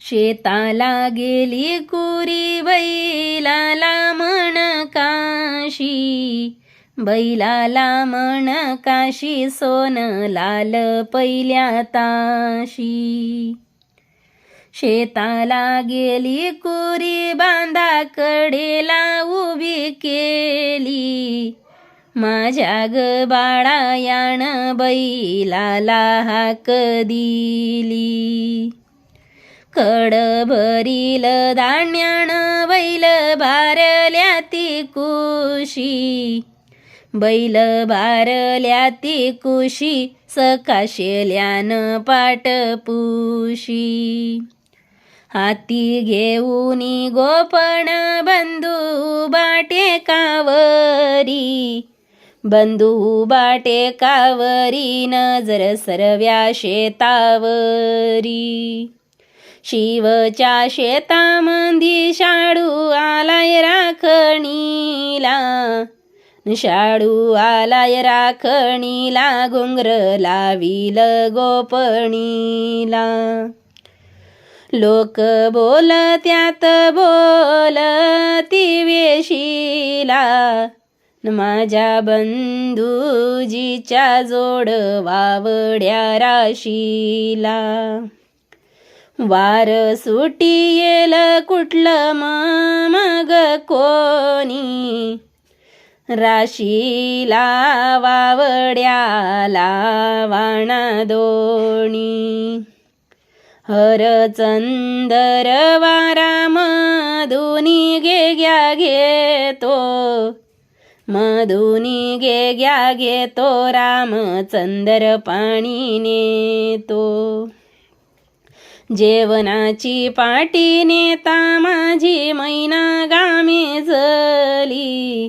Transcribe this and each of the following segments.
शेताला गेली कुरी बैलाला म्हण काशी. बैलाला म्हण काशी सोन लाल पहिल्या ताशी. शेताला गेली कुरी बांधा कडेला उभी केली. माझ्या ग बाळा याण बैलाला हाक दिली. कड भरील धान्याण बैल भारल्या ती कुशी. बैल भारल्या ती कुशी सकाशेल्यान पाटपुशी हाती घेऊन गोपण बंधू बाटे कावरी. बंधू बाटे कावरी नजर सरव्या शेतावरी. शिवच्या शेतामंदी शाडू आलाय राखणीला. शाडू आलाय राखणीला घुंगर लावील गोपणीला. लोक बोलत्यात बोलती वेशीला माझ्या बंधूजीच्या जोड वावड्या राशीला. वार सुटी येल कुठलं मग कोणी? राशीला वावड्याला वाणा दोणी. हरचंदर वारा मधुनी गे घ्या घेतो. मधुनी गे घ्या घेतो रामचंदर पाणी नेतो. जेवणाची पाटी नेता माझी मैना गामे जली.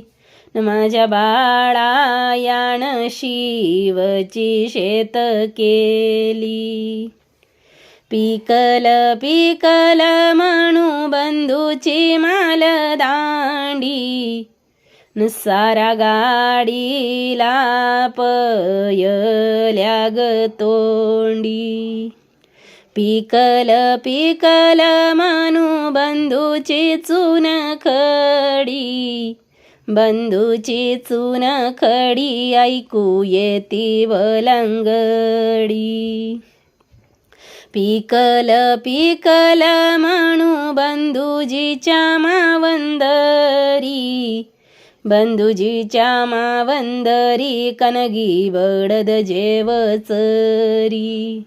माझ्या बाळा याण शिवची शेत केली. पिकल पिकल म्हणू बंधूची माल दांडी सारा गाडीला पयल्या ग तोंडी. पिकल पिकल मानू बंधूची चून खडी. बंधूची चून खडी ऐकू येती वलंगडी. पिकल पिकल मानू बंधूजीच्या मावंदरी. बंधुजीच्या मावंदरी कनगी वडद जेवचरी.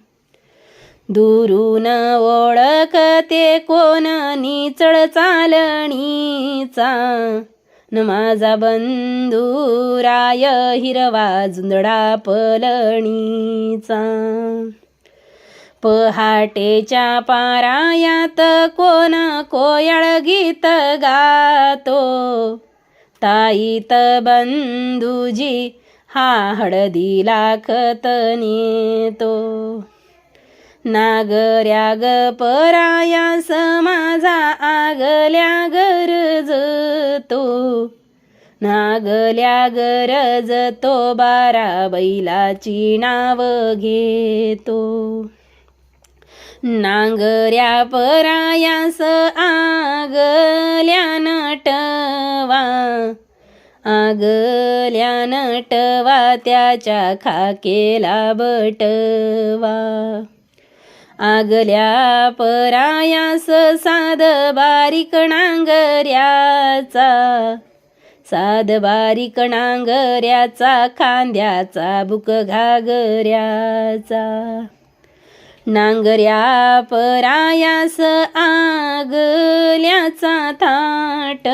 दुरून ओळखते कोण निचळ चालणीचा. न माझा बंधू राय हिरवा जुंदडा पलणीचा. पहाटेच्या पारायात कोण कोयळ गीत गातो. ताईत बंधुजी हा हळदीला खत नेतो. नागऱ्या ग पराया माझा आगल्या गरज तो. नागल्या गरज तो बारा बैलाची नाव घेतो. नांगऱ्या परायास आगल्या नटवा. आगल्या नटवा त्याच्या खाकेला बटवा. आगल्या परायास साध बारीक नांगऱ्याचा साध बारीक नांगऱ्याचा खांद्याचा बुक घागऱ्याचा. नांगऱ्या परायास आगल्याचा थाट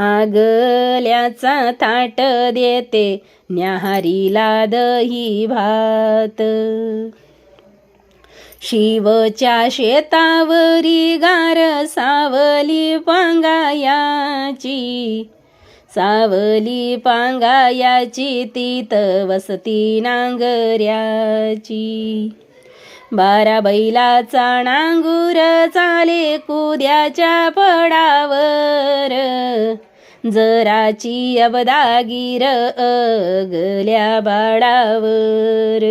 आगल्याचा थाट देते न्याहारीला दही भात. शिवच्या शेतावरी गार सावली पांगायाची. सावली पांगायाची तीत वसती नांगऱ्याची. बारा बैलाचा नांगूर चाले कुद्याच्या पडावर. जराची अबदागीर अगल्या बाडावर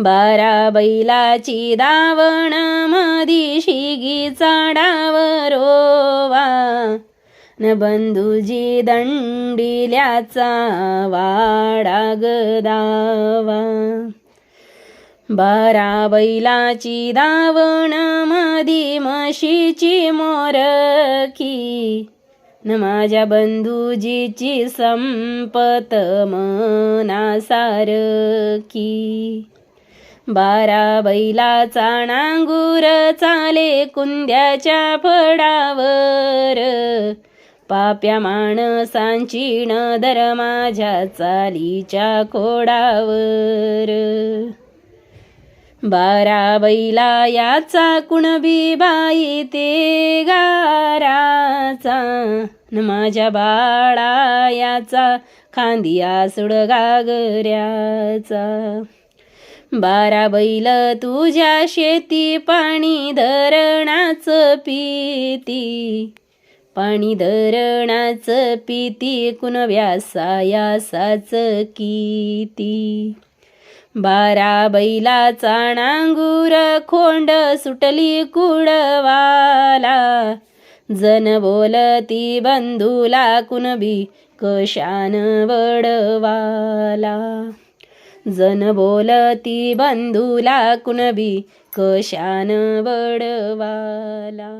बारा बैलाची दावण मधी शिगीचा डावरोवा न बंधुजी दंडिल्याचा वाडा गदावा. बारा बैलाची दावण मधी म्हशीची मोरखी. न माझ्या बंधुजीची संपत मना सारखी बारा बैलाचा नांगूर चाले कुंद्याच्या फडावर. पाप्या माणसांची नदर माझ्या चालीच्या खोडावर. बारा बैला याचा कुणबी बाई ते गाराचा. न माझ्या बाळा याचा खांदिया सुड गागऱ्याचा बारा बैल तुझ्या शेती पाणी धरणाचं पिती. पाणी धरणाचं पिती कुण व्यासायासाच किती. बारा बैलाचा नांगूर खोंड सुटली कुडवाला. जन बोलती बंधूला कुणबी कशान वडवाला? जन बोलती बंधूला कुणबी कशान वडवाला